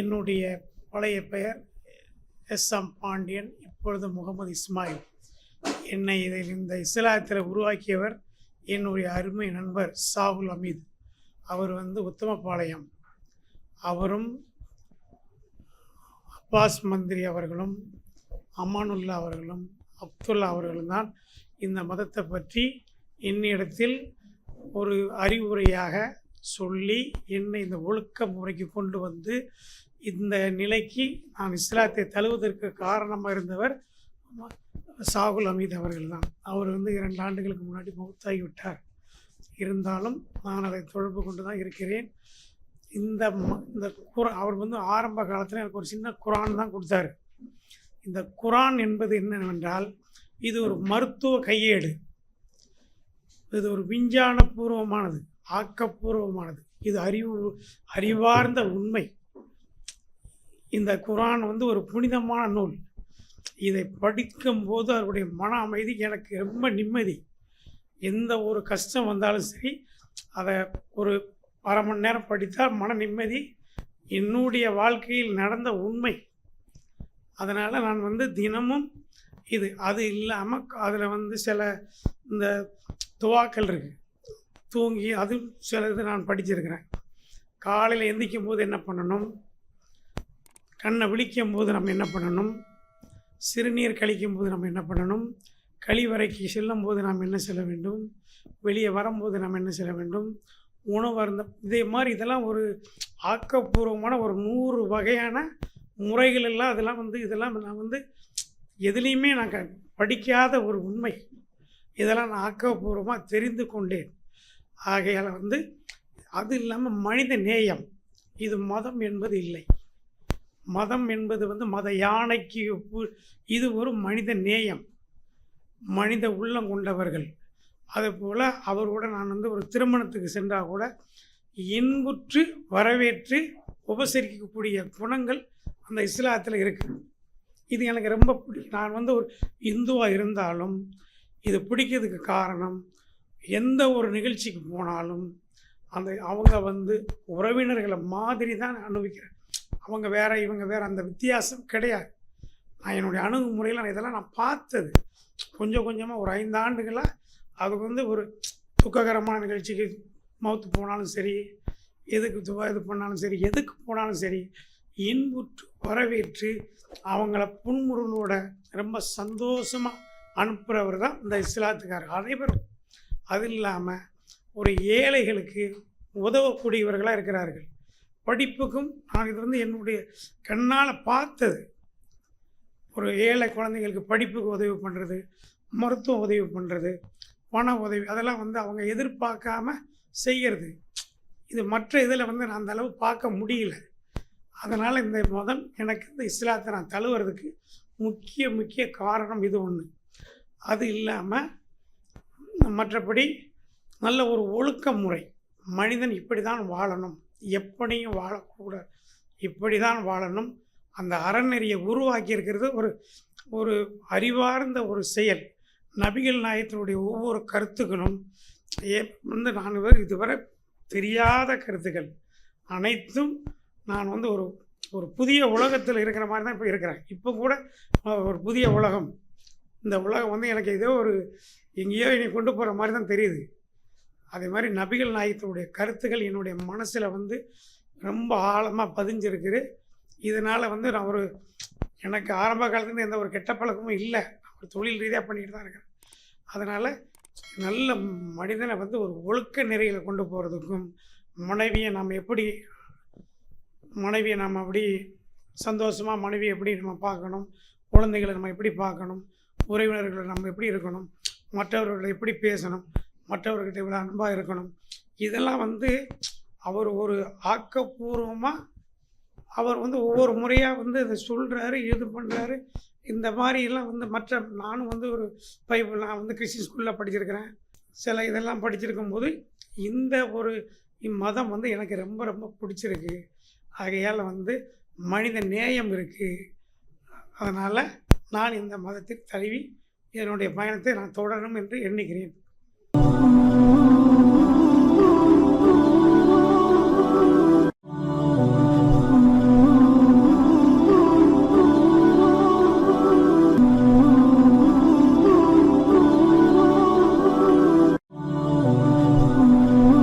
என்னுடைய பழைய பெயர் எஸ் எம் பாண்டியன் இப்பொழுது முகமது இஸ்மாயில். என்னை இதில் இந்த இஸ்லாத்தில் உருவாக்கியவர் என்னுடைய அருமை நண்பர் சாகுல் அமீது. அவர் வந்து உத்தமபாளையம். அவரும் அப்பாஸ் மந்திரி அவர்களும் அமானுல்லா அவர்களும் அப்துல்லா அவர்களும் தான் இந்த மதத்தை பற்றி என்னிடத்தில் ஒரு அறிவுரையாக சொல்லி என்னை இந்த ஒழுக்க முறைக்கு கொண்டு வந்து இந்த நிலைக்கு நான் இஸ்லாத்தை தழுவதற்கு காரணமாக இருந்தவர் சாகுல் அமீத் அவர்கள் தான். அவர் வந்து இரண்டு ஆண்டுகளுக்கு முன்னாடி மௌத்தாகி விட்டார். இருந்தாலும் நான் அதை தொடர்பு கொண்டு தான் இருக்கிறேன். இந்த ம- இந்த குரா அவர் வந்து ஆரம்ப காலத்தில் எனக்கு ஒரு சின்ன குரான் தான் கொடுத்தாரு. இந்த குரான் என்பது என்னவென்றால் இது ஒரு மருத்துவ கையேடு. இது ஒரு விஞ்ஞான பூர்வமானது ஆக்கப்பூர்வமானது. இது அறிவு அறிவார்ந்த உண்மை. இந்த குரான் வந்து ஒரு புனிதமான நூல். இதை படிக்கும்போது அவருடைய மன அமைதி எனக்கு ரொம்ப நிம்மதி. எந்த ஒரு கஷ்டம் வந்தாலும் சரி அதை ஒரு அரை மணி நேரம் படித்தால் மன நிம்மதி என்னுடைய வாழ்க்கையில் நடந்த உண்மை. அதனால் நான் வந்து தினமும் இது அது இல்லாமல் அதில் வந்து சில இந்த துவாக்கள் இருக்குது தூங்கி அது சில இது நான் படிச்சிருக்கிறேன். காலையில் எந்திரிக்கும் போது என்ன பண்ணணும்? கண்ணை விழிக்கும் போது நம்ம என்ன பண்ணணும்? சிறுநீர் கழிக்கும் போது நம்ம என்ன பண்ணணும்? கழிவறைக்கு செல்லும் போது நாம் என்ன செல்ல வேண்டும்? வெளியே வரும்போது நாம் என்ன செல்ல வேண்டும்? உணவு அருந்த இதே மாதிரி இதெல்லாம் ஒரு ஆக்கப்பூர்வமான ஒரு நூறு வகையான முறைகள் எல்லாம் அதெல்லாம் வந்து இதெல்லாம் நான் வந்து எதுலேயுமே நான் படிக்காத ஒரு உண்மை. இதெல்லாம் நான் ஆக்கப்பூர்வமாக தெரிந்து கொண்டேன். ஆகையால் வந்து அது இல்லாமல் மனித நேயம். இது மதம் என்பது இல்லை. மதம் என்பது வந்து மத யானைக்கு இது ஒரு மனித நேயம். மனித உள்ளம் கொண்டவர்கள். அதுபோல் அவரோட நான் வந்து ஒரு திருமணத்துக்கு சென்றால் கூட இன்புற்று வரவேற்று உபசரிக்கக்கூடிய குணங்கள் அந்த இஸ்லாத்தில் இருக்குது இது எனக்கு ரொம்ப பிடிக்கும் நான் வந்து ஒரு இந்துவாக இருந்தாலும் இது பிடிக்கிறதுக்கு காரணம் எந்த ஒரு நிகழ்ச்சிக்கு போனாலும் அந்த அவங்க வந்து உறவினர்களை மாதிரி தான் நான் அனுபவிக்கிறேன். அவங்க வேற இவங்க வேறு அந்த வித்தியாசம் கிடையாது. நான் என்னுடைய அணுகுமுறையில் நான் இதெல்லாம் நான் பார்த்தது. கொஞ்சம் கொஞ்சமாக ஒரு ஐந்து ஆண்டுகளாக அது வந்து ஒரு துக்ககரமான நிகழ்ச்சிக்கு மவுத்து போனாலும் சரி எதுக்கு துவா இது பண்ணாலும் சரி எதுக்கு போனாலும் சரி இன்புற்று வரவேற்று அவங்கள புன்முருளோட ரொம்ப சந்தோஷமாக அனுப்புகிறவர் தான் இந்த இஸ்லாத்துக்காரர் அனைவரும். அது இல்லாமல் ஒரு ஏழைகளுக்கு உதவக்கூடியவர்களாக இருக்கிறார்கள். படிப்புக்கும் நான் இது வந்து என்னுடைய கண்ணால் பார்த்தது. ஒரு ஏழை குழந்தைங்களுக்கு படிப்புக்கு உதவி பண்ணுறது மருத்துவ உதவி பண்ணுறது பண உதவி அதெல்லாம் வந்து அவங்க எதிர்பார்க்காம செய்கிறது இது மற்ற இதில் வந்து நான் அந்த அளவு பார்க்க முடியல. அதனால் இந்த மதம் எனக்கு இந்த இஸ்லாத்தை நான் தழுவுறதுக்கு முக்கிய முக்கிய காரணம் இது ஒன்று அது இல்லாமல் மற்றபடி நல்ல ஒரு ஒழுக்க முறை மனிதன் இப்படி தான் வாழணும். எப்படியும் வாழக்கூடாது. இப்படி தான் வாழணும். அந்த அறநெறியை உருவாக்கி இருக்கிறது ஒரு ஒரு அறிவார்ந்த ஒரு செயல். நபிகள் நாயத்தினுடைய ஒவ்வொரு கருத்துக்களும் ஏ வந்து நான் இதுவரை தெரியாத கருத்துக்கள் அனைத்தும் நான் வந்து ஒரு ஒரு புதிய உலகத்தில் இருக்கிற மாதிரி தான் இப்போ இருக்கிறேன். இப்போ கூட ஒரு புதிய உலகம். இந்த உலகம் வந்து எனக்கு ஏதோ ஒரு எங்கேயோ என்னை கொண்டு போகிற மாதிரி தான் தெரியுது. அதே மாதிரி நபிகள் நாயகத்தினுடைய கருத்துக்கள் என்னுடைய மனசில் வந்து ரொம்ப ஆழமாக பதிஞ்சிருக்குது. இதனால் வந்து நான் ஒரு எனக்கு ஆரம்ப காலத்துலேருந்து எந்த ஒரு கெட்ட பழக்கமும் இல்லை. நான் ஒரு தொழில் ரீதியாக பண்ணிக்கிட்டு தான் இருக்கேன். அதனால் நல்ல மனிதனை வந்து ஒரு ஒழுக்க நிறையில் கொண்டு போகிறதுக்கும் மனைவியை நாம் எப்படி மனைவியை நாம் அப்படி சந்தோஷமாக மனைவியை எப்படி நம்ம பார்க்கணும் குழந்தைகளை நம்ம எப்படி பார்க்கணும் உறவினர்களை நம்ம எப்படி இருக்கணும் மற்றவர்களை எப்படி பேசணும் மற்றவர்கிட்ட இவ்வளோ அன்பாக இருக்கணும் இதெல்லாம் வந்து அவர் ஒரு ஆக்கப்பூர்வமாக அவர் வந்து ஒவ்வொரு முறையாக வந்து இதை சொல்கிறாரு இது பண்ணுறாரு இந்த மாதிரிலாம் வந்து மற்ற நானும் வந்து ஒரு பைபிள் நான் வந்து கிறிஸ்டின் ஸ்கூலில் படிச்சிருக்கிறேன். சில இதெல்லாம் படிச்சிருக்கும் போது இந்த ஒரு மதம் வந்து எனக்கு ரொம்ப ரொம்ப பிடிச்சிருக்கு. ஆகையால் வந்து மனித நேயம் இருக்குது அதனால் நான் இந்த மதத்தை தழுவி என்னுடைய பயணத்தை நான் தொடரணும் என்று எண்ணுகிறேன்.